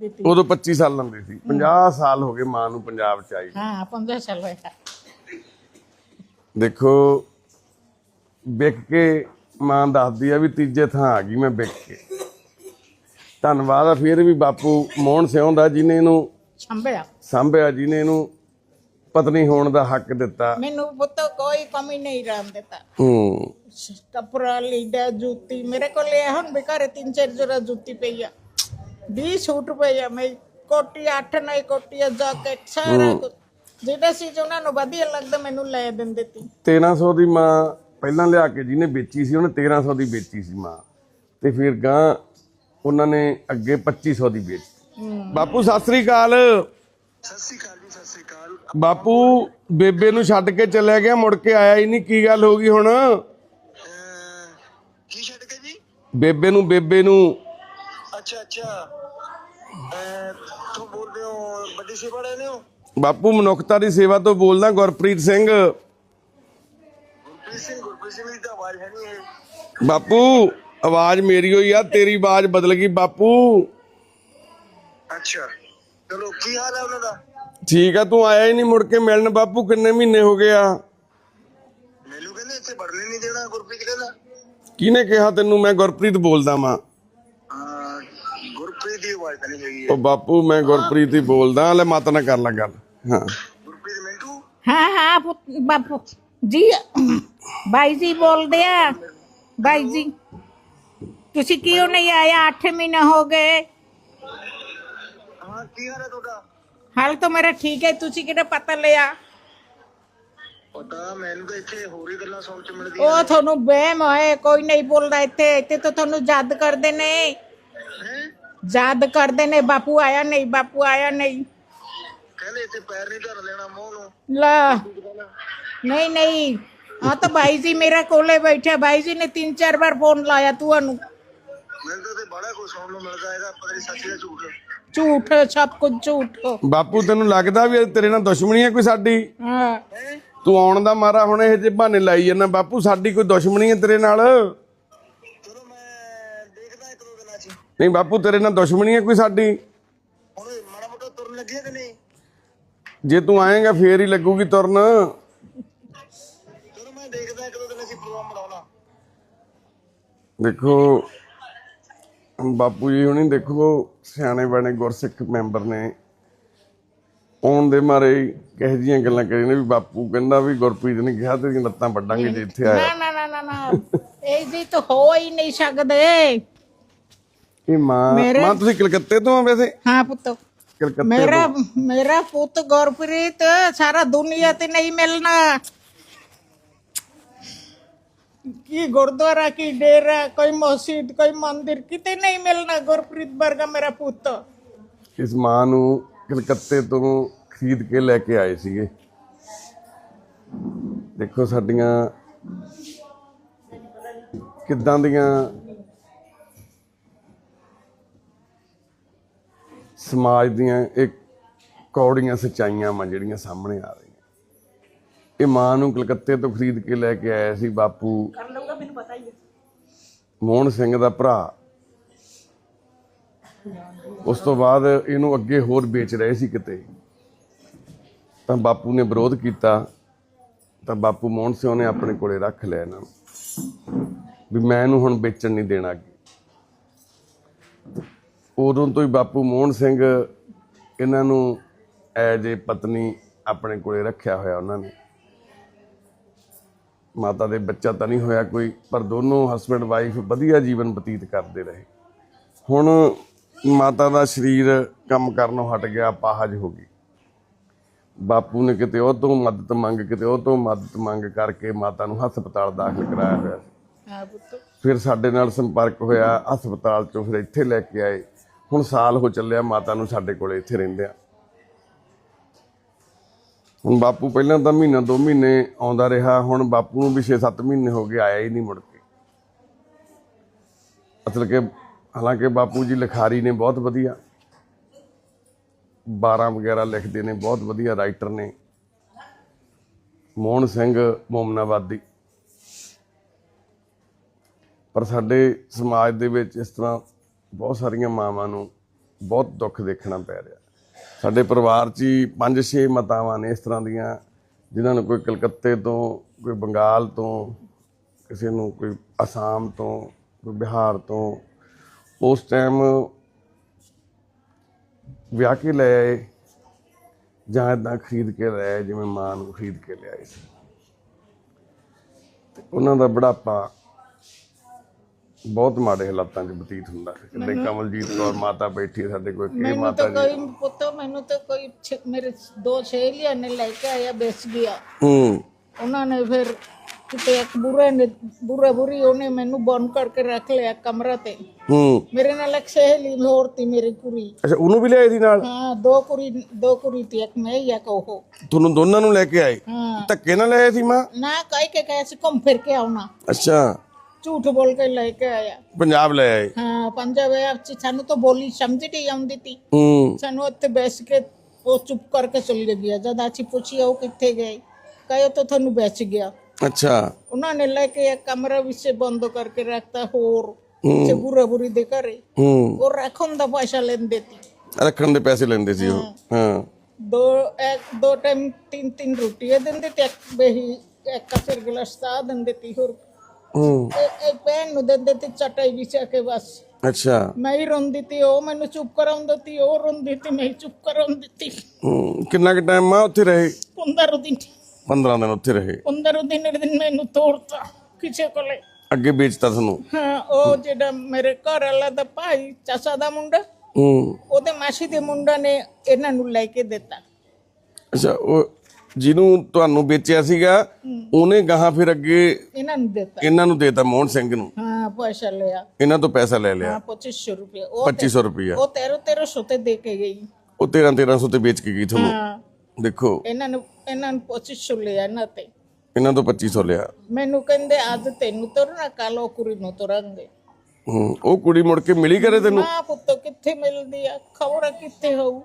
ਦਿੱਤੀ। ਉਦੋਂ 25 ਸਾਲ ਸੀ। 50 ਸਾਲ ਹੋ ਗਏ ਮਾਂ ਨੂੰ ਪੰਜਾਬ ਚ ਆਈ। ਹਾਂ 15 ਸਾਲ ਹੋਇਆ। ਦੇਖੋ ਵਿਕ ਕੇ ਮਾਂ ਦੱਸਦੀ ਆ ਵੀ ਤੀਜੇ ਥਾਂ ਆ ਗਈ ਮੈਂ ਵਿਕ ਕੇ। ਧੰਨਵਾਦ ਆ ਫਿਰ ਵੀ ਬਾਪੂ ਮੋਹਨ ਸਿਉਂ ਦਾ ਜਿਹਨੇ ਇਹਨੂੰ ਸੰਭਿਆ। ਸਾਂਭਿਆ ਜਿਹਨੇ ਇਹਨੂੰ ਪਤਨੀ ਹੋਣ ਦਾ ਹੱਕ ਦਿੱਤਾ। ਮੈਨੂੰ ਪੁੱਤ ਕੋਈ ਕਮੀ ਨਹੀਂ ਰਹਿਣ ਦਿੱਤਾ। ਹੂੰ। ਕੱਪੜਾ ਲੀੜਾ ਜੁੱਤੀ ਮੇਰੇ ਕੋਲ ਇਹ ਹੁਣ ਵੀ ਘਰੇ ਤਿੰਨ ਚਾਰ ਜੋੜਾ ਜੁੱਤੀ ਪਈ ਆ। 20 ਸੂਟ ਪਈ ਆ ਮੈਂ ਕੋਟੀ ਅੱਠ ਨਹੀਂ ਕੋਟੀ ਜੈਕਟ ਸਾਰਾ ਕੁਝ ਜਿਹੜਾ ਸੀ ਉਹਨਾਂ ਨੂੰ ਵਧੀਆ ਲੱਗਦਾ ਮੈਨੂੰ ਲੈ ਦਿੰਦੇ ਤੀ। 1300 ਦੀ ਮਾਂ ਪਹਿਲਾਂ ਲਿਆ ਕੇ ਜਿਹਨੇ ਵੇਚੀ ਸੀ ਉਹਨੇ 1300 ਦੀ ਵੇਚੀ ਸੀ ਮਾਂ। ਤੇ ਫਿਰ ਗਾਂ ਉਹਨਾਂ ਨੇ ਅੱਗੇ 2500 ਦੀ ਵੇਚੀ। ਬਾਪੂ ਸਤਿ ਸ੍ਰੀ ਅਕਾਲ। ਸਤਿ ਸ਼੍ਰੀ ਅਕਾਲ ਜੀ ਸਤਿ ਸ਼੍ਰੀ ਅਕਾਲ। ਬਾਪੂ ਬੇਬੇ ਨੂੰ ਛੱਡ ਕੇ ਚਲਿਆ ਗਿਆ ਮੁੜ ਕੇ ਆਇਆ ਹੀ ਨਹੀਂ ਕੀ ਗੱਲ ਹੋ ਗਈ ਹੁਣ? ਕੀ ਛੱਡ ਕੇ ਜੀ? ਬੇਬੇ ਨੂੰ ਬੇਬੇ ਨੂੰ ਅੱਛਾ ਅੱਛਾ। ਅਹ, ਤੂੰ ਬੋਲਦੇ ਹੋ ਵੱਡੀ ਸੇਵਾ ਲੈਣੇ ਹੋ? ਬਾਪੂ ਮਨੁੱਖਤਾ ਦੀ ਸੇਵਾ ਤੋਂ ਬੋਲਦਾ ਗੁਰਪ੍ਰੀਤ ਸਿੰਘ। ਗੁਰਪ੍ਰੀਤ ਸਿੰਘ ਗੁਰਪ੍ਰੀਤ ਸਿੰਘ ਦੀ ਤਾਂ ਆਵਾਜ਼ ਹੈ ਨਹੀਂ ਇਹ। ਬਾਪੂ ਆਵਾਜ਼ ਮੇਰੀ ਹੋਈ ਆ ਤੇਰੀ ਆਵਾਜ਼ ਬਦਲ ਗਈ ਬਾਪੂ। ਅੱਛਾ। ਚਲੋ ਕੀ ਹਾਲ ਹੈ ਉਹਨਾਂ ਦਾ? ਠੀਕ ਆ ਤੂੰ ਆਇਆ ਹੀ ਨਹੀਂ ਮੁੜ ਕੇ ਮਿਲਣ ਬਾਪੂ ਕਿੰਨੇ ਮਹੀਨੇ ਹੋ ਗਏ ਆ? ਮੈਨੂੰ ਕਹਿੰਦੇ ਇੱਥੇ ਵੜਨੇ ਨਹੀਂ ਦੇਣਾ ਗੁਰਪ੍ਰੀਤ ਕਹਿੰਦਾ। ਕਿਹਨੇ ਕਿਹਾ ਤੈਨੂੰ ਮੈਂ ਗੁਰਪ੍ਰੀਤ ਬੋਲਦਾ ਵਾਂ ਹਾਂ ਗੁਰਪ੍ਰੀਤ ਦੀ ਆਵਾਜ਼ ਤਾਂ ਨਹੀਂ ਹੈਗੀ ਉਹ ਬਾਪੂ ਮੈਂ ਗੁਰਪ੍ਰੀਤ ਹੀ ਬੋਲਦਾ ਲੈ ਮਤ ਨਾ ਕਰ ਲੈ ਗੱਲ। ਹਾਂ। ਗੁਰਪ੍ਰੀਤ ਮਿੰਟੂ? ਹਾਂ ਹਾਂ ਪੁੱਤ- ਬਾਪੂ। ਜੀ ਬਾਈ ਜੀ ਬੋਲਦੇ ਆ। ਬਾਈ ਜੀ ਤੁਸੀਂ ਕਿਉਂ ਨਹੀਂ ਆਇਆ? 8 ਮਹੀਨੇ ਹੋ ਗਏ। ਹਾਂ ਕੀ ਹਾਲ ਹੈ ਤੁਹਾਡਾ? ਹਾਲ ਤਾਂ ਮੇਰਾ ਠੀਕ ਹੈ। ਤੁਸੀਂ ਕਿਹੜਾ ਪਤਾ ਲਿਆ? ਪਤਾ ਮੈਨੂੰ ਤਾਂ ਇੱਥੇ ਹੋਰ ਹੀ ਗੱਲਾਂ ਸੁਣ ਚ ਮਿਲਦੀਆਂ ਉਹ ਤੁਹਾਨੂੰ ਵਹਿਮ ਹੋਏ ਕੋਈ ਨਹੀਂ ਬੋਲਦਾ ਇੱਥੇ। ਇੱਥੇ ਤਾਂ ਤੁਹਾਨੂੰ ਯਾਦ ਕਰਦੇ ਨੇ। ਯਾਦ ਕਰਦੇ ਨੇ ਬਾਪੂ ਆਇਆ ਨਹੀਂ ਬਾਪੂ ਆਇਆ ਨਹੀਂ। ਕਹਿੰਦੇ ਇੱਥੇ ਪੈਰ ਨਹੀਂ ਧਰ ਲੈਣਾ ਮੂੰਹ ਨੂੰ। ਲਾ। ਨਹੀਂ ਨਹੀਂ ਆ ਤਾਂ ਭਾਈ ਜੀ ਮੇਰਾ ਕੋਲੇ ਬੈਠਾ ਭਾਈ ਜੀ ਨੇ ਤਿੰਨ ਚਾਰ ਵਾਰ ਫੋਨ ਲਾਇਆ ਤੁਹਾਨੂੰ ਮੈਨੂੰ ਤਾਂ ਤੇ ਬੜਾ ਕੁਝ ਸੁਣਨ ਨੂੰ ਮਿਲਦਾ ਹੈਗਾ ਪਤਾ ਨਹੀਂ ਸੱਚ ਜਾਂ ਝੂਠ। ਝੂਠ ਸਭ ਕੁਝ ਝੂਠ। ਬਾਪੂ ਤੈਨੂੰ ਲੱਗਦਾ ਵੀ ਤੇਰੇ ਨਾਲ ਦੁਸ਼ਮਣੀ ਹੈ ਕੋਈ ਸਾਡੀ? ਹਾਂ। ਹੈ ਤੂੰ ਆਉਣ ਦਾ ਮਾਰਾ ਹੁਣ ਇਹ ਜੇ ਬਹਾਨੇ ਲਾਈ ਜਾਂਦਾ। ਬਾਪੂ ਸਾਡੀ ਕੋਈ ਦੁਸ਼ਮਣੀ ਹੈ ਤੇਰੇ ਨਾਲ ਚਲੋ ਮੈਂ ਦੇਖਦਾ ਇੱਕ ਦੋ ਦਿਨਾਂ ਚ ਨਹੀਂ ਬਾਪੂ ਤੇਰੇ ਨਾਲ ਦੁਸ਼ਮਣੀ ਹੈ ਕੋਈ ਸਾਡੀ? ਇਹ ਮਾੜਾ ਮੋਟਾ ਤੁਰਨ ਲੱਗੇ ਕਿ ਨਹੀਂ? ਜੇ ਤੂੰ ਆਏਗਾ ਫੇਰ ਹੀ ਲੱਗੂਗੀ ਤੁਰਨ। ਚਲੋ ਮੈਂ ਦੇਖਦਾ ਇੱਕ ਦੋ ਦਿਨਾਂ ਚ ਪ੍ਰੋਗਰਾਮ ਬਣਾਉਣਾ ਦੇਖੋ ਬਾਪੂ ਜੀ ਹੁਣੀ ਦੇਖੋ ਸਿਆਣੇ ਬਣੇ ਗੁਰਸਿੱਖ ਮੈਂਬਰ ਨੇ ਆਉਣ ਦੇ ਮਾਰੇ ਕਹੇ ਜੀਆਂ ਗੱਲਾਂ ਕਰੀ ਨੇ ਵੀ ਬਾਪੂ ਕਹਿੰਦਾ ਵੀ ਗੁਰਪ੍ਰੀਤ ਨੇ ਕਿਹਾ ਤੇਰੀਆਂ ਲੱਤਾਂ ਵੱਡਾਂਗੇ ਜੇ ਇੱਥੇ ਆਇਆ। ਨਾ ਨਾ ਨਾ ਨਾ ਨਾ। ਇਹ ਜੀ ਤਾਂ ਹੋ ਹੀ ਨਹੀਂ ਸਕਦੇ। ਇਹ ਮਾਂ ਮੇਰੇ- ਮਾਂ ਤੁਸੀਂ ਕਲਕੱਤੇ ਤੋਂ ਆ ਵੈਸੇ? ਹਾਂ ਪੁੱਤ। ਕਲਕੱਤੇ ਮੇਰਾ ਮੇਰਾ ਪੁੱਤ ਗੁਰਪ੍ਰੀਤ ਸਾਰਾ ਦੁਨੀਆ ਤੇ ਨਹੀਂ ਮਿਲਣਾ। ਕੀ ਗੁਰਦੁਆਰਾ ਕੀ ਡੇਰਾ ਕੋਈ ਮਸਜਿਦ ਕੋਈ ਮੰਦਿਰ ਕਿਤੇ ਨਹੀਂ ਮਿਲਣਾ ਗੁਰਪ੍ਰੀਤ ਵਰਗਾ ਮੇਰਾ ਪੁੱਤ। ਇਸ ਮਾਂ ਨੂੰ ਕਲਕੱਤੇ ਤੋਂ ਖਰੀਦ ਕੇ ਲੈ ਕੇ ਆਏ ਸੀਗੇ। ਦੇਖੋ ਸਾਡੀਆਂ ਕਿੱਦਾਂ ਦੀਆਂ ਸਮਾਜ ਦੀਆਂ ਇੱਕ ਕੌੜੀਆਂ ਸਚਾਈਆਂ ਮਾਂ ਜਿਹੜੀਆਂ ਸਾਹਮਣੇ ਆ ਰਹੀਆਂ। ਇਹ ਮਾਂ ਨੂੰ ਕਲਕੱਤੇ ਤੋਂ ਖਰੀਦ ਕੇ ਲੈ ਕੇ ਆਇਆ ਸੀ ਬਾਪੂ ਕਰ ਲਊਗਾ ਮੈਨੂੰ ਪਤਾ ਹੀ ਹੈ। ਮੋਹਨ ਸਿੰਘ ਦਾ ਭਰਾ। ਉਸ ਤੋਂ ਬਾਅਦ ਇਹਨੂੰ ਅੱਗੇ ਹੋਰ ਵੇਚ ਰਹੇ ਸੀ ਕਿਤੇ। ਤਾਂ ਬਾਪੂ ਨੇ ਵਿਰੋਧ ਕੀਤਾ। ਤਾਂ ਬਾਪੂ ਮੋਹਨ ਸਿੰਘ ਨੇ ਆਪਣੇ ਕੋਲੇ ਰੱਖ ਲਿਆ ਇਹਨਾਂ ਨੂੰ। ਵੀ ਮੈਂ ਇਹਨੂੰ ਹੁਣ ਵੇਚਣ ਨਹੀਂ ਦੇਣਾ ਅੱਗੇ। ਉਦੋਂ ਤੋਂ ਹੀ ਬਾਪੂ ਮੋਹਨ ਸਿੰਘ ਇਹਨਾਂ ਨੂੰ ਐਜ ਏ ਪਤਨੀ ਆਪਣੇ ਕੋਲੇ ਰੱਖਿਆ ਹੋਇਆ ਉਹਨਾਂ ਨੇ। ਮਾਤਾ ਦੇ ਬੱਚਾ ਤਾਂ ਨਹੀਂ ਹੋਇਆ ਕੋਈ ਪਰ ਦੋਨੋਂ ਹਸਬੰਡ ਵਾਈਫ ਵਧੀਆ ਜੀਵਨ ਬਤੀਤ ਕਰਦੇ ਰਹੇ। ਹੁਣ ਮਾਤਾ ਦਾ ਸਰੀਰ ਕੰਮ ਕਰਨੋਂ ਹਟ ਗਿਆ ਪਾਹਜ ਹੋ ਗਈ। ਬਾਪੂ ਨੇ ਕਿਤੇ ਉਹ ਤੋਂ ਮਦਦ ਮੰਗ ਕਿਤੇ ਉਹ ਤੋਂ ਮਦਦ ਮੰਗ ਕਰਕੇ ਮਾਤਾ ਨੂੰ ਹਸਪਤਾਲ ਦਾਖਲ ਕਰਾਇਆ ਹੋਇਆ ਸੀ। ਹਾਂ ਪੁੱਤ। ਫਿਰ ਸਾਡੇ ਨਾਲ ਸੰਪਰਕ ਹੋਇਆ ਹਸਪਤਾਲ ਚੋਂ ਫਿਰ ਇੱਥੇ ਲੈ ਕੇ ਆਏ। ਹੁਣ ਸਾਲ ਹੋ ਚੱਲਿਆ ਮਾਤਾ ਨੂੰ ਸਾਡੇ ਕੋਲੇ ਇੱਥੇ ਰਹਿੰਦੇ ਆ ਹੁਣ ਬਾਪੂ ਪਹਿਲਾਂ ਤਾਂ ਮਹੀਨਾ ਦੋ ਮਹੀਨੇ ਆਉਂਦਾ ਰਿਹਾ, ਹੁਣ ਬਾਪੂ ਨੂੰ ਵੀ 6-7 ਮਹੀਨੇ ਹੋ ਗਏ ਆਇਆ ਹੀ ਨਹੀਂ ਮੁੜ ਕੇ। ਅਸਲ ਕਿ ਹਾਲਾਂਕਿ ਬਾਪੂ ਜੀ ਲਿਖਾਰੀ ਨੇ ਬਹੁਤ ਵਧੀਆ 12 ਵਗੈਰਾ ਲਿਖਦੇ ਨੇ, ਬਹੁਤ ਵਧੀਆ ਰਾਈਟਰ ਨੇ। ਮੋਹਨ ਸਿੰਘ ਮੋਮਨਾਬਾਦੀ ਪਰ ਸਾਡੇ ਸਮਾਜ ਦੇ ਵਿੱਚ ਇਸ ਤਰ੍ਹਾਂ ਬਹੁਤ ਸਾਰੀਆਂ ਮਾਵਾਂ ਨੂੰ ਬਹੁਤ ਦੁੱਖ ਦੇਖਣਾ ਪੈ ਰਿਹਾ। ਸਾਡੇ ਪਰਿਵਾਰ 'ਚ ਹੀ ਪੰਜ ਛੇ ਮਾਤਾਵਾਂ ਨੇ ਇਸ ਤਰ੍ਹਾਂ ਦੀਆਂ, ਜਿਨ੍ਹਾਂ ਨੂੰ ਕੋਈ ਕਲਕੱਤੇ ਤੋਂ, ਕੋਈ ਬੰਗਾਲ ਤੋਂ, ਕਿਸੇ ਨੂੰ ਕੋਈ ਅਸਾਮ ਤੋਂ, ਕੋਈ ਬਿਹਾਰ ਤੋਂ, ਉਸ ਟਾਈਮ ਵਿਆਹ ਕੇ ਲੈ ਆਏ, ਜਾਂ ਇਦਾਂ ਖਰੀਦ ਕੇ ਲੈ ਆਏ, ਜਿਵੇਂ ਮਾਂ ਨੂੰ ਖਰੀਦ ਕੇ ਲਿਆਏ ਸੀ। ਤੇ ਉਹਨਾਂ ਦਾ ਬੁਢਾਪਾ ਬਹੁਤ ਮਾੜੇ ਹਾਲਾਤਾਂ 'ਚ ਬਤੀਤ ਹੁੰਦਾ ਹੈ ਕਿਤੇ ਕਮਲਜੀਤ ਕੌਰ ਮਾਤਾ ਬੈਠੀ ਸਾਡੇ ਕੋਲ ਕਿ ਮੈਨੂੰ ਮਾਤਾ ਤਾਂ ਜੀ? ਕੋਈ ਪੁੱਤੋ ਮੈਨੂੰ ਤਾਂ ਕੋਈ ਛ- ਮੇਰੇ ਦੋ ਸਹੇਲੀਆਂ ਨੇ ਲੈ ਕੇ ਆਇਆ ਵੇਚ ਗਿਆ। ਹੂੰ। ਉਹਨਾਂ ਨੇ ਫਿਰ ਕਿਤੇ ਇੱਕ ਬੁਰੇ ਨੇ ਬੁਰਾ ਬੁਰੀ ਉਹਨੇ ਮੈਨੂੰ ਬੰਦ ਕਰਕੇ ਰੱਖ ਲਿਆ ਕਮਰਾ ਤੇ। ਹੂੰ। ਮੇਰੇ ਨਾਲ ਇੱਕ ਸਹੇਲੀ ਹੋਰ ਤੀ ਮੇਰੀ ਕੁੜੀ। ਅੱਛਾ ਉਹਨੂੰ ਵੀ ਲਿਆਏ ਸੀ ਨਾਲ? ਹਾਂ ਦੋ ਕੁੜੀ ਦੋ ਕੁੜੀ ਤੀ ਇੱਕ ਮੈਂ ਇੱਕ ਉਹ। ਤੁਹਾਨੂੰ ਦੋਨਾਂ ਨੂੰ ਲੈ ਕੇ ਆਏ? ਹਾਂ। ਧੱਕੇ ਨਾਲ ਲਿਆਏ ਸੀ ਮਾਂ? ਨਾ ਕਹਿ ਕੇ ਕਹੇ ਸੀ ਘੁੰਮ ਫਿਰ ਕੇ ਆਉਣਾ। ਅੱਛਾ। ਝੂਠ ਬੋਲ ਕੇ ਲੈ ਕੇ ਆਇਆ। ਪੰਜਾਬ ਲੈ ਆਏ। ਹਾਂ ਪੰਜਾਬ ਵਿੱਚ ਸਾਨੂੰ ਤਾਂ ਬੋਲੀ ਸਮਝ ਨਹੀਂ ਆਉਂਦੀ ਤੀ। ਹੂੰ। ਸਾਨੂੰ ਉੱਥੇ ਬੈਠ ਕੇ ਉਹ ਚੁੱਪ ਕਰਕੇ ਚਲੀ ਗਿਆ ਜਦ ਅਸੀਂ ਪੁੱਛਿਆ ਉਹ ਕਿੱਥੇ ਗਏ ਕਹੇ ਤਾਂ ਤੁਹਾਨੂੰ ਵੇਚ ਗਿਆ। ਅੱਛਾ। ਉਹਨਾਂ ਨੇ ਲੈ ਕੇ ਇੱਕ ਕਮਰਾ ਵਿੱਚ ਬੰਦ ਕਰਕੇ ਰੱਖਤਾ ਹੋਰ ਤੇ ਬੁਰਾ ਬੁਰੀ ਦੇ ਘਰੇ। ਹੂੰ। ਉਹ ਰੱਖਣ ਦਾ ਪੈਸਾ ਲੈਂਦੇ ਤੀ। ਰੱਖਣ ਦੇ ਪੈਸੇ ਲੈਂਦੇ ਸੀ ਉਹ। ਹਾਂ। ਦੋ ਇੱਕ ਦੋ ਟਾਈਮ ਤਿੰਨ ਤਿੰਨ ਰੋਟੀਆਂ ਦਿੰਦੇ ਤੇ ਇੱਕ ਬੇਹੀ ਇੱਕ ਸਿਰ ਗਲਾਸ ਚਾਹ ਦਿੰਦੇ ਤੀ ਹੋਰ ਹੂੰ। ਇਹ ਇਹ ਭੈਣ ਨੂੰ ਦਿੰਦੇ ਤੇ ਚਟਾਈ ਵਿਛਾ ਕੇ ਬਸ। ਅੱਛਾ। ਮੈਂ ਹੀ ਰੋਂਦੀ ਤੀ ਉਹ ਮੈਨੂੰ ਚੁੱਪ ਕਰਾਉਂਦੀ ਤੀ ਉਹ ਰੋਂਦੀ ਤੀ ਮੈਂ ਹੀ ਚੁੱਪ ਕਰਾਉਂਦੀ ਤੀ। ਹੂੰ ਕਿੰਨਾ ਕੁ ਟਾਈਮ ਮਾਂ ਉੱਥੇ ਰਹੇ? 15 ਦਿਨ। 15 ਦਿਨ ਉੱਥੇ ਰਹੇ। 15 ਦਿਨ ਦਿਨ ਮੈਨੂੰ ਤੋੜਤਾ ਕਿਸੇ ਕੋਲੇ। ਅੱਗੇ ਵੇਚਤਾ ਤੁਹਾਨੂੰ? ਹਾਂ ਉਹ ਜਿਹੜਾ ਮੇਰੇ ਘਰ ਵਾਲਾ ਦਾ ਭਾਈ ਚਾਚਾ ਦਾ ਮੁੰਡਾ ਹੂੰ। ਉਹਦੇ ਮਾਸੀ ਦੇ ਮੁੰਡਾ ਨੇ ਇਹਨਾਂ ਨੂੰ ਲੈ ਕੇ ਦਿੱਤਾ। ਅੱਛਾ ਉਹ ਜਿਹਨੂੰ ਤੁਹਾਨੂੰ ਵੇਚਿਆ ਸੀਗਾ ਉਹਨੇ ਗਾਹਾਂ ਫਿਰ ਅੱਗੇ ਇਹਨਾਂ ਨੂੰ ਦਿੱਤਾ। ਇਹਨਾਂ ਨੂੰ ਦੇਤਾ ਮੋਹਨ ਸਿੰਘ ਨੂੰ। ਹਾਂ ਪੈਸਾ ਲਿਆ। ਇਹਨਾਂ ਤੋਂ ਪੈਸਾ ਲੈ ਲਿਆ। ਹਾਂ 2500 ਰੁਪਏ। ਉਹ 2500 ਰੁਪਇਆ ਉਹ 13 1300 ਤੇ ਦੇ ਕੇ ਗਈ। ਉਹ 13 1300 ਤੇ ਵੇਚ ਕੇ ਗਈ ਤੁਹਾਨੂੰ। ਦੇਖੋ। ਇਹਨਾਂ ਨੂੰ ਇਹਨਾਂ ਨੂੰ 2500 ਲਿਆ ਇਹਨਾਂ ਤੇ। ਇਹਨਾਂ ਤੋਂ 2500 ਲਿਆ। ਮੈਨੂੰ ਕਹਿੰਦੇ ਅੱਜ ਤੈਨੂੰ ਤੁਰਨਾ ਕੱਲ ਉਹ ਕੁੜੀ ਨੂੰ ਤੁਰਾਂਗੇ। ਹੂੰ ਉਹ ਕੁੜੀ ਮੁੜ ਕੇ ਮਿਲੀ ਕਰੇ ਤੈਨੂੰ? ਮਾਂ ਪੁੱਤ ਕਿੱਥੇ ਮਿਲਦੀ ਆ? ਖਬਰ ਕਿੱਥੇ ਹੋਊ?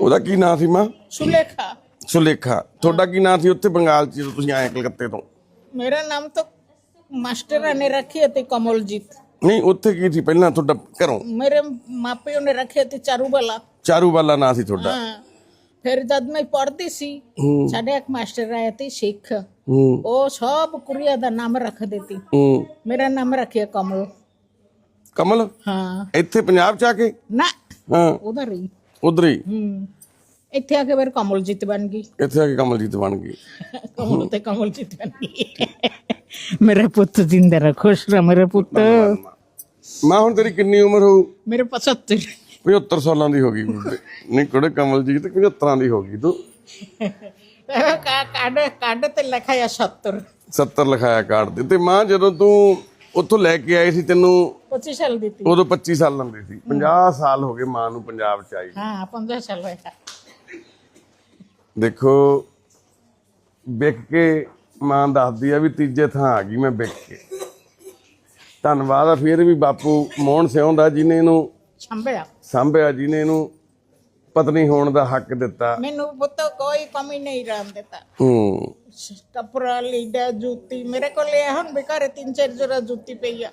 ਉਹਦਾ ਕੀ ਨਾਂ ਸੀ ਮਾਂ? ਸੁਲੇਖਾ। ਸੁਲੇਖਾ ਤੁਹਾਡਾ ਕੀ ਨਾਂ ਸੀ ਉੱਥੇ ਬੰਗਾਲ ਚ ਜਦੋਂ ਤੁਸੀਂ ਆਏ ਕਲਕੱਤੇ ਤੋਂ ਮੇਰਾ ਨਾਮ ਤਾਂ ਮਾਸਟਰਾਂ ਨੇ ਰੱਖਿਆ ਤੇ ਕਮਲਜੀਤ ਨਹੀਂ ਉੱਥੇ ਕੀ ਸੀ ਪਹਿਲਾਂ ਤੁਹਾਡਾ ਘਰੋਂ ਮੇਰੇ ਮਾਪਿਓ ਨੇ ਰੱਖਿਆ ਤੇ ਚਾਰੂਵਾਲਾ ਚਾਰੂ ਵਾਲਾ ਨਾਂ ਸੀ ਤੁਹਾਡਾ ਹਾਂ ਫਿਰ ਜਦ ਮੈਂ ਪੜ੍ਹਦੀ ਸੀ ਸਾਡੇ ਇੱਕ ਮਾਸਟਰ ਆਇਆ ਤੇ ਸਿੱਖ ਹੂੰ ਉਹ ਸਭ ਕੁੜੀਆਂ ਦਾ ਨਾਮ ਰੱਖ ਦਿੱਤੀ ਹੂੰ ਮੇਰਾ ਨਾਮ ਰੱਖਿਆ ਕਮਲ ਕਮਲ ਹਾਂ ਇੱਥੇ ਪੰਜਾਬ ਚ ਆ ਕੇ ਨਾ ਹਾਂ ਉਧਰ ਹੀ ਉਧਰ ਹੀ ਹੂੰ ਇੱਥੇ ਆ ਕੇ ਫਿਰ ਕਮਲਜੀਤ ਬਣ ਗਈ। ਇੱਥੇ ਆ ਕੇ ਕਮਲਜੀਤ ਬਣ ਗਈ। ਕਮਲ ਤੇ ਕਮਲਜੀਤ ਬਣ ਗਈ। ਮੇਰੇ ਪੁੱਤ ਜਿੰਦਾ ਰਹਿ ਖੁਸ਼ ਰਹਿ ਮੇਰੇ ਪੁੱਤ। ਮਾਂ ਹੁਣ ਤੇਰੀ ਕਿੰਨੀ ਉਮਰ ਹੋਊ? ਮੇਰੇ 75 75 ਸਾਲਾਂ ਦੀ ਹੋ ਗਈ। ਨਹੀਂ ਕੁੜੇ ਕਮਲਜੀਤ 75 ਦੀ ਹੋ ਗਈ ਤੂੰ। ਕਾ ਕੱਢ ਕੱਢ ਤੇ ਲਿਖਿਆ 70 70 ਲਿਖਾਇਆ ਕਾਰਡ ਤੇ। ਤੇ ਮਾਂ ਜਦੋਂ ਤੂੰ ਉੱਥੋਂ ਲੈ ਕੇ ਆਏ ਸੀ ਤੈਨੂੰ 25 ਸਾਲ ਦਿੱਤੀ ਉਦੋਂ 25 ਸਾਲ ਲੰਦੇ ਸੀ। 50 ਸਾਲ ਹੋ ਗਏ ਮਾਂ ਨੂੰ ਪੰਜਾਬ ਚ ਆਈ ਹਾਂ 15 ਸਾਲ ਹੋਇਆ। ਦੇਖੋ ਵਿਕ ਕੇ ਮਾਂ ਦੱਸਦੀ ਆ ਵੀ ਤੀਜੇ ਥਾਂ ਆ ਗਈ ਮੈਂ ਵਿਕ ਕੇ। ਧੰਨਵਾਦ ਆ ਫਿਰ ਵੀ ਬਾਪੂ ਮੋਹਨ ਸਿੰਘ ਦਾ ਜਿਹਨੇ ਇਹਨੂੰ ਛੰਬਿਆ ਸਾਂਭਿਆ ਜਿਹਨੇ ਇਹਨੂੰ ਪਤਨੀ ਹੋਣ ਦਾ ਹੱਕ ਦਿੱਤਾ। ਮੈਨੂੰ ਪੁੱਤ ਕੋਈ ਕਮੀ ਨਹੀਂ ਰਹਿਣ ਦਿੱਤਾ। ਹੂੰ। ਕੱਪੜਾ ਲੀੜਾ ਜੁੱਤੀ ਮੇਰੇ ਕੋਲ ਇਹ ਹੁਣ ਵੀ ਘਰੇ ਤਿੰਨ ਚਾਰ ਜਰਾ ਜੁੱਤੀ ਪਈ ਆ।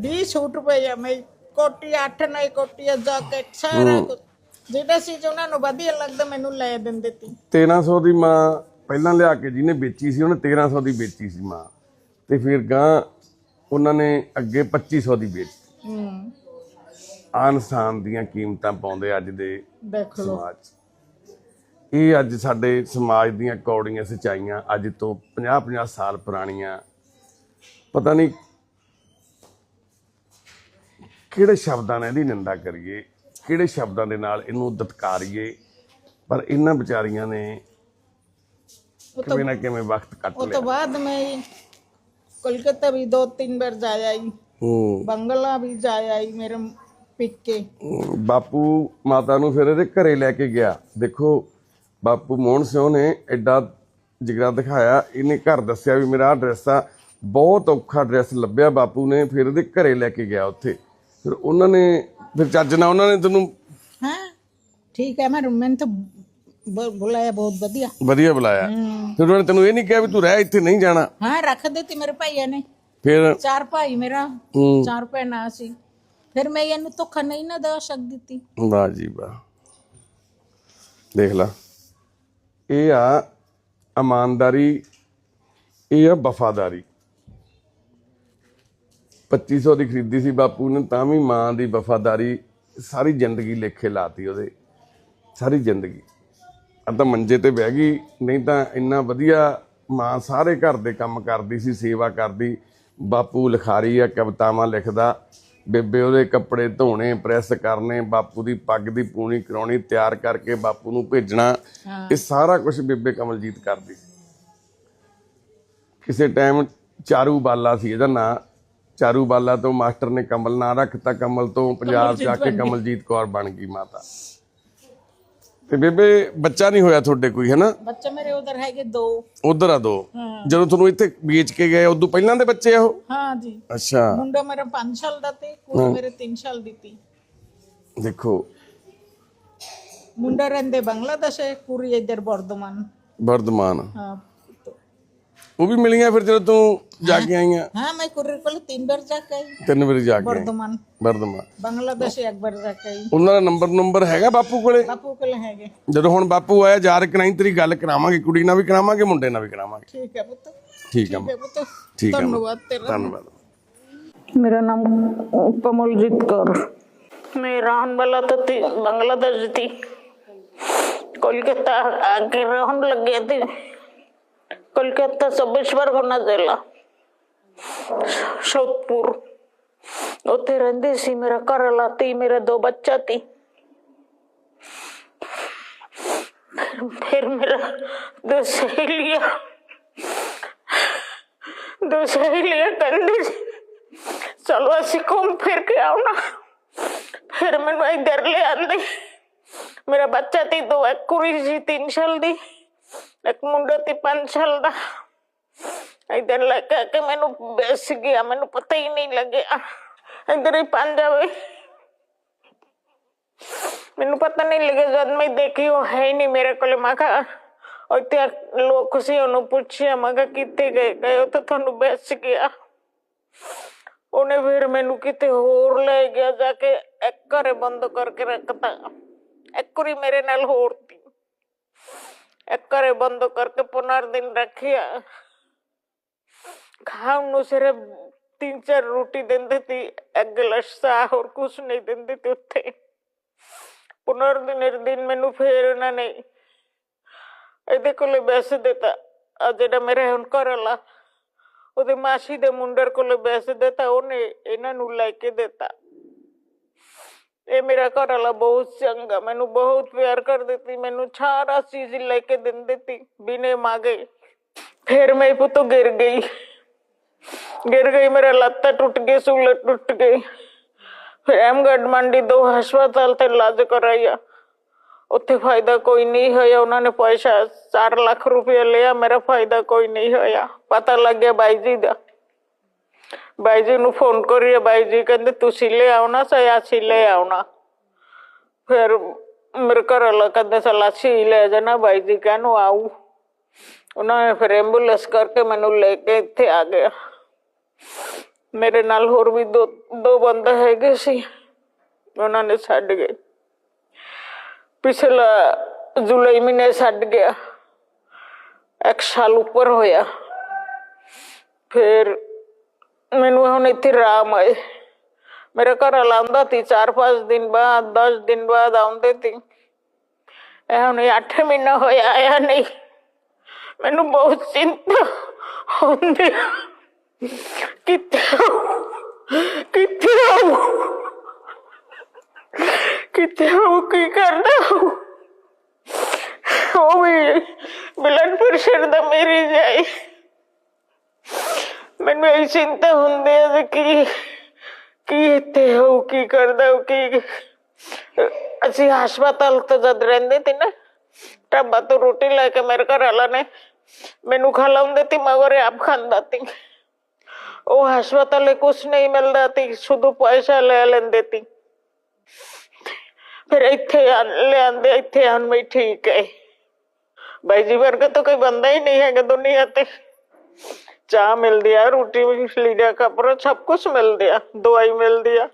20 ਸੂਟ ਪਈ ਆ ਮੈਂ ਕੋਟੀ ਅੱਠ ਨਹੀਂ ਕੋਟੀਆਂ ਜੈਕਟ ਸਾਰਾ ਕੁਝ ਜਿਹੜਾ ਸੀ ਉਹਨਾਂ ਨੂੰ ਵਧੀਆ ਲੱਗਦਾ ਮੈਨੂੰ ਲੈ ਦਿੰਦੇ ਤੀ। 1300 ਦੀ ਮਾਂ ਪਹਿਲਾਂ ਲਿਆ ਕੇ ਜਿਹਨੇ ਵੇਚੀ ਸੀ ਉਹਨੇ 1300 ਦੀ ਵੇਚੀ ਸੀ ਮਾਂ। ਤੇ ਫਿਰ ਗਾਂ ਉਹਨਾਂ ਨੇ ਅੱਗੇ 2500 ਦੀ ਵੇਚੀ। ਹੂੰ। ਆਹ ਇਨਸਾਨ ਦੀਆਂ ਕੀਮਤਾਂ ਪਾਉਂਦੇ ਅੱਜ ਦੇ ਦੇਖ ਲਓ। ਸਮਾਜ। ਇਹ ਅੱਜ ਸਾਡੇ ਸਮਾਜ ਦੀਆਂ ਕੌੜੀਆਂ ਸਚਾਈਆਂ ਅੱਜ ਤੋਂ 50-50 ਸਾਲ ਪੁਰਾਣੀਆਂ। ਪਤਾ ਨਹੀਂ ਕਿਹੜੇ ਸ਼ਬਦਾਂ ਨਾਲ ਇਹਦੀ ਨਿੰਦਾ ਕਰੀਏ। ਕਿਹੜੇ ਸ਼ਬਦਾਂ ਦੇ ਨਾਲ ਇਹਨੂੰ ਦਤਕਾਰੀਏ ਪਰ ਇਹਨਾਂ ਵਿਚਾਰੀਆਂ ਨੇ ਉਹ ਤੋਂ ਕਿਵੇਂ ਨਾ ਕਿਵੇਂ ਵਕਤ ਕੱਟ ਉਹ ਲਿਆ ਤੋਂ ਬਾਅਦ ਮੈਂ कोलकाता भी दो तीन बार जा आई ਹੂੰ बंगला भी जा आई मेरे पिक्के ਬਾਪੂ ਮਾਤਾ ਨੂੰ ਫਿਰ ਇਹਦੇ ਘਰੇ ਲੈ ਕੇ ਗਿਆ ਦੇਖੋ ਬਾਪੂ ਮੋਹਨ ਸਿੰਘ ਨੇ ਐਡਾ ਜਿਗਰਾ ਦਿਖਾਇਆ ਇਹਨੇ ਘਰ ਦੱਸਿਆ ਵੀ ਮੇਰਾ ਐਡਰੈਸ ਆ ਬਹੁਤ ਔਖਾ ਐਡਰੈਸ ਲੱਭਿਆ ਬਾਪੂ ਨੇ ਫਿਰ ਇਹਦੇ ਘਰੇ ਲੈ ਕੇ ਗਿਆ ਉੱਥੇ ਫਿਰ ਉਹਨਾਂ ਨੇ ਫਿਰ ਚੱਜ ਨਾਲ ਉਹਨਾਂ ਨੇ ਤੈਨੂੰ ਹਾਂ ਠੀਕ ਹੈ ਮੈਂ ਤਾਂ ਬੁਲਾਇਆ ਬਹੁਤ ਵਧੀਆ। ਵਧੀਆ ਬੁਲਾਇਆ। ਫਿਰ ਉਹਨਾਂ ਨੇ ਤੈਨੂੰ ਇਹ ਨਹੀਂ ਕਿਹਾ ਵੀ ਤੂੰ ਰਹਿ ਇੱਥੇ ਨਹੀਂ ਜਾਣਾ। ਹਾਂ ਰੱਖ ਦਿੱਤੀ ਮੇਰੇ ਭਾਈਆਂ ਨੇ। ਫਿਰ ਚਾਰ ਭਾਈ ਮੇਰਾ ਚਾਰ ਭੈਣਾਂ ਸੀ ਫਿਰ ਮੈਂ ਇਹਨੂੰ ਧੋਖਾ ਨਹੀਂ ਨਾ ਦੇ ਸਕਦੀ ਤੀ ਵਾਹ ਜੀ ਵਾਹ। ਦੇਖ ਲਾ। ਇਹ ਆ ਇਮਾਨਦਾਰੀ ਇਹ ਆ ਵਫਾਦਾਰੀ। 2500 ਦੀ ਖਰੀਦੀ ਸੀ ਬਾਪੂ ਨੇ ਤਾਂ ਵੀ ਮਾਂ ਦੀ ਵਫਾਦਾਰੀ ਸਾਰੀ ਜ਼ਿੰਦਗੀ ਲੇਖੇ ਲਾਤੀ ਉਹਦੇ। ਸਾਰੀ ਜ਼ਿੰਦਗੀ। ਆ ਤਾਂ ਮੰਜੇ ਤੇ ਬਹਿ ਗਈ ਨਹੀਂ ਤਾਂ ਇੰਨਾ ਵਧੀਆ ਮਾਂ ਸਾਰੇ ਘਰ ਦੇ ਕੰਮ ਕਰਦੀ ਸੀ ਸੇਵਾ ਕਰਦੀ। ਬਾਪੂ ਲਿਖਾਰੀ ਆ ਕਵਿਤਾਵਾਂ ਲਿਖਦਾ। ਬੇਬੇ ਉਹਦੇ ਕੱਪੜੇ ਧੋਣੇ ਪ੍ਰੈਸ ਕਰਨੇ ਬਾਪੂ ਦੀ ਪੱਗ ਦੀ ਪੂਣੀ ਕਰਾਉਣੀ ਤਿਆਰ ਕਰਕੇ ਬਾਪੂ ਨੂੰ ਭੇਜਣਾ। ਇਹ ਸਾਰਾ ਕੁਝ ਬੇਬੇ ਕਮਲਜੀਤ ਕਰਦੀ ਸੀ। ਕਿਸੇ ਟਾਈਮ ਚਾਰੂ ਬਾਲਾ ਸੀ ਇਹਦਾ ਨਾਂ ਚਾਰੂ ਬਾਲਾ ਤੋਂ ਮਾਸਟਰ ਨੇ ਕਮਲ ਨਾਂ ਰੱਖਤਾ ਕਮਲ ਤੋਂ ਪੰਜਾਬ ਜਾ ਕੇ ਕਮਲਜੀਤ ਕੌਰ ਬਣ ਗਈ ਮਾਤਾ। ਤੇ ਬੇਬੇ ਬੱਚਾ ਨਹੀਂ ਹੋਇਆ ਤੁਹਾਡੇ ਕੋਈ ਹੈਨਾ? ਬੱਚੇ ਮੇਰੇ ਉਧਰ ਹੈਗੇ ਦੋ। ਉਧਰ ਆ ਦੋ? ਜਦੋਂ ਤੁਹਾਨੂੰ ਇੱਥੇ ਵੇਚ ਕੇ ਗਏ ਉਦੋਂ ਪਹਿਲਾਂ ਦੇ ਬੱਚੇ ਆ ਉਹ? ਹਾਂ ਜੀ। ਅੱਛਾ। ਮੁੰਡਾ ਮੇਰਾ 5 ਸਾਲ ਦਾ ਤੇ ਕੁੜੀ ਮੇਰੇ 3 ਸਾਲ ਦੀ ਤੀ। ਦੇਖੋ। ਮੁੰਡਾ ਰਹਿੰਦੇ ਬੰਗਲਾਦੇਸ਼ ਹੈ ਕੁੜੀ ਇੱਧਰ ਬਰਦਮਾਨ ਵਰਦਮਾਨ ਹਾਂ। ਉਹ ਵੀ ਮਿਲੀਆਂ ਫਿਰ ਜਦੋਂ ਤੂੰ ਜਾ ਕੇ ਆਈਆਂ हाँ मैं कुर्रे को तीन बार जाके आई ਤਿੰਨ ਵਾਰੀ ਜਾ ਕੇ ਆਈ। बर्धमान ਵਰਦਮਾਨ बांग्लादेश एक बार जाके आई ਉਹਨਾਂ ਦਾ ਨੰਬਰ ਨੰਬਰ ਹੈਗਾ ਬਾਪੂ ਕੋਲੇ बापू के लिए हैगे ਜਦੋਂ ਹੁਣ ਬਾਪੂ ਆਇਆ ਯਾਰ ਕਰਾਈ ਤੇਰੀ ਗੱਲ ਕਰਾਵਾਂਗੇ ਕੁੜੀ ਨਾਲ ਵੀ ਕਰਾਵਾਂਗੇ ਮੁੰਡੇ ਨਾਲ ਵੀ ਕਰਾਵਾਂਗੇ ठीक है पुत्र ਠੀਕ ਆ ठीक है पुत्र ਠੀਕ ਆ धन्यवाद तेरा ਧੰਨਵਾਦ मेरा नाम कमलजीत कौर मैं रहन वाला तो थी बांग्लादेश थी कोलकाता आके रहन लग गया थी कोलकाता सब्बेश्वर होना जिला शोधपुर ਉੱਥੇ ਰਹਿੰਦੇ ਸੀ ਮੇਰਾ ਘਰ ਵਾਲਾ ਤੇ ਮੇਰੇ ਦੋ ਬੱਚਾ ਤੀ ਫਿਰ ਮੇਰਾ ਦੋ ਸਹੇਲੀਆਂ ਦੋ ਸਹੇਲੀਆਂ ਕਹਿੰਦੀ ਸੀ ਚਲੋ ਅਸੀਂ ਘੁੰਮ ਫਿਰ ਕੇ ਆਉਣਾ ਫਿਰ ਮੈਨੂੰ ਇੱਧਰ ਲੈ ਆਂਦੇ ਮੇਰਾ ਬੱਚਾ ਤੀ ਦੋ ਇੱਕ ਕੁੜੀ ਸੀ 3 ਸਾਲ ਦੀ ਇੱਕ ਮੁੰਡਾ ਤੀ 5 ਸਾਲ ਦਾ ਇੱਧਰ ਲੈ ਕੇ ਮੈਨੂੰ ਬੈਸ ਗਿਆ, ਮੈਨੂੰ ਪਤਾ ਹੀ ਨਹੀਂ ਲੱਗਿਆ। ਇੱਧਰ ਹੀ ਪੰਜ ਆਵੇ ਮੈਨੂੰ ਪਤਾ ਨਹੀਂ ਲੱਗਿਆ, ਜਦ ਮੈਂ ਦੇਖੀ ਉਹ ਹੈ ਨਹੀਂ ਮੇਰੇ ਕੋਲ। ਮੈਂ ਕਿਹਾ ਉੱਥੇ ਲੋਕ ਸੀ, ਉਹਨੂੰ ਪੁੱਛਿਆ, ਮੈਂ ਕਿਹਾ, ਕਿੱਥੇ ਗਏ? ਗਏ ਉਹ ਤਾਂ ਤੁਹਾਨੂੰ ਬੈਸ ਗਿਆ। ਉਹਨੇ ਫਿਰ ਮੈਨੂੰ ਕਿਤੇ ਹੋਰ ਲੈ ਗਿਆ, ਜਾ ਕੇ ਇੱਕ ਘਰੇ ਬੰਦ ਕਰਕੇ ਰੱਖਤਾ। ਇੱਕ ਵਾਰੀ ਮੇਰੇ ਨਾਲ ਹੋਰ ਤੀ ਇੱਕ ਘਰੇ ਬੰਦ ਕਰਕੇ ਪੁਨਰ ਦਿਨ ਰੱਖਿਆ ਖਾਣ ਨੂੰ ਸਿਰਫ ਤਿੰਨ ਚਾਰ ਰੋਟੀ ਦਿੰਦੇ ਤੀ ਇੱਕ ਗਲਾਸ ਚਾਹ ਹੋਰ ਕੁਛ ਨਹੀਂ ਦਿੰਦੇ ਤੇ ਉੱਥੇ ਪੁਨਰ ਦਿਨ ਦਿਨ ਮੈਨੂੰ ਫੇਰ ਉਹਨਾਂ ਨੇ ਇਹਦੇ ਕੋਲੇ ਬੈਸ ਦਿੱਤਾ ਆ ਜਿਹੜਾ ਮੇਰੇ ਹੁਣ ਘਰ ਵਾਲਾ ਉਹਦੇ ਮਾਸੀ ਦੇ ਮੁੰਡਰ ਕੋਲੇ ਬੈਸ ਦਿੱਤਾ ਉਹਨੇ ਇਹਨਾਂ ਨੂੰ ਲੈ ਕੇ ਦਿੱਤਾ ਇਹ ਮੇਰਾ ਘਰ ਵਾਲਾ ਬਹੁਤ ਚੰਗਾ ਮੈਨੂੰ ਬਹੁਤ ਪਿਆਰ ਕਰ ਦਿੱਤੀ ਮੈਨੂੰ ਸਾਰਾ ਚੀਜ਼ ਲੈ ਕੇ ਦਿੰਦੀ ਤੀ ਬਿਨੇ ਮਾਗੇ ਫਿਰ ਮੈਂ ਪੁੱਤ ਗਿਰ ਗਈ गिर गई मेरा लत्ता टूट गई सूल टूट गई फिर एमगढ़ मंडी दो ਹਸਪਤਾਲ ਤੇ ਇਲਾਜ ਕਰਾਇਆ ਉੱਥੇ ਫਾਇਦਾ ਕੋਈ ਨਹੀਂ ਹੋਇਆ ਉਹਨਾਂ ਨੇ ਪੈਸਾ 4 ਲੱਖ ਰੁਪਏ ਲਿਆ ਮੇਰਾ ਫਾਇਦਾ ਕੋਈ ਨਹੀਂ ਹੋਇਆ ਪਤਾ ਲੱਗ ਗਿਆ ਬਾਈ ਜੀ ਦਾ ਬਾਈ ਜੀ ਨੂੰ ਫੋਨ ਕਰੀਏ, ਬਾਈ ਜੀ ਕਹਿੰਦੇ ਤੁਸੀਂ ਲੈ ਆਉਣਾ ਸੇ ਅਸੀਂ ਲੈ ਆਉਣਾ। ਫਿਰ ਮੇਰੇ ਘਰ ਵਾਲਾ ਕਹਿੰਦਾ ਸਲਾਸੀ ਲੈ ਜਾਣਾ, ਬਾਈ ਜੀ ਕਹਿਣੋ ਆਊ। ਉਹਨਾਂ ਨੇ ਫਿਰ ਐਂਬੂਲੈਂਸ ਕਰਕੇ ਮੈਨੂੰ ਲੈ ਕੇ ਇੱਥੇ ਆ ਗਿਆ। ਮੇਰੇ ਨਾਲ ਹੋਰ ਵੀ ਦੋ ਦੋ ਬੰਦੇ ਹੈਗੇ ਸੀ, ਉਹਨਾਂ ਨੇ ਛੱਡ ਗਏ। ਪਿਛਲਾ ਜੁਲਾਈ ਮਹੀਨੇ ਛੱਡ ਗਿਆ। ਇੱਕ ਸਾਲ ਉੱਪਰ ਹੋਇਆ। ਫਿਰ ਮੈਨੂੰ ਹੁਣ ਇੱਥੇ ਰਾਮ ਆਏ ਮੇਰਾ ਘਰ ਆਉਂਦਾ ਤੀ 4-5 ਦਿਨ ਬਾਅਦ 10 ਦਿਨ ਬਾਅਦ ਆਉਂਦੇ ਤੀ ਇਹ ਹੁਣ 8 ਮਹੀਨਾ ਹੋਇਆ, ਆਇਆ ਨਹੀਂ ਮੈਨੂੰ ਬਹੁਤ ਚਿੰਤਾ ਹੁੰਦੀ ਕਿੱਥੇ ਆਊ? ਕਿੱਥੇ ਆਊ? ਕਿੱਥੇ ਆਊ? ਕੀ ਕਰਦਾ ਉਹ ਵੀ ਬਲੱਡ ਪ੍ਰੈਸ਼ਰ ਦਾ ਮੇਰੀ ਜਾਈ ਮੈਨੂੰ ਇਹ ਚਿੰਤਾ ਹੁੰਦੀ ਹੈ ਕਿ ਕੀ ਇੱਥੇ ਹੋ ਕੀ ਕਰਦਾ ਹੋ ਕੀ ਅਸੀਂ ਹਸਪਤਾਲ ਤੋਂ ਜਦ ਰਹਿੰਦੇ ਤੇ ਨਾ ਟੱਬਾ ਤੋਂ ਰੋਟੀ ਲੈ ਕੇ ਮੇਰੇ ਘਰ ਵਾਲਾ ਨੇ ਮੈਨੂੰ ਖਿਲਾਉਂਦੇ ਤੇ ਮਗਰ ਆਪ ਖਾਂਦਾ ਤੀ ਉਹ ਹਸਪਤਾਲੇ ਕੁਛ ਨਹੀਂ ਮਿਲਦਾ ਤੀ ਸ਼ੁੱਧ ਪੈਸਾ ਲੈ ਲੈਂਦੇ ਤੀ ਫਿਰ ਇੱਥੇ ਆ- ਲਿਆਂਦੇ ਇੱਥੇ ਆਣ ਮੈਂ ਠੀਕ ਹੈ ਬਾਈ ਜੀ ਵਰਗਾ ਤਾਂ ਕੋਈ ਬੰਦਾ ਹੀ ਨਹੀਂ ਹੈਗਾ ਦੁਨੀਆ ਤੇ ਚਾਹ ਮਿਲਦੀ ਆ ਰੋਟੀ ਵੀ ਲੀੜਾ ਕੱਪੜਾ ਸਭ ਕੁਝ ਮਿਲਦੀ ਆ ਦਵਾਈ ਮਿਲਦੀ ਆ।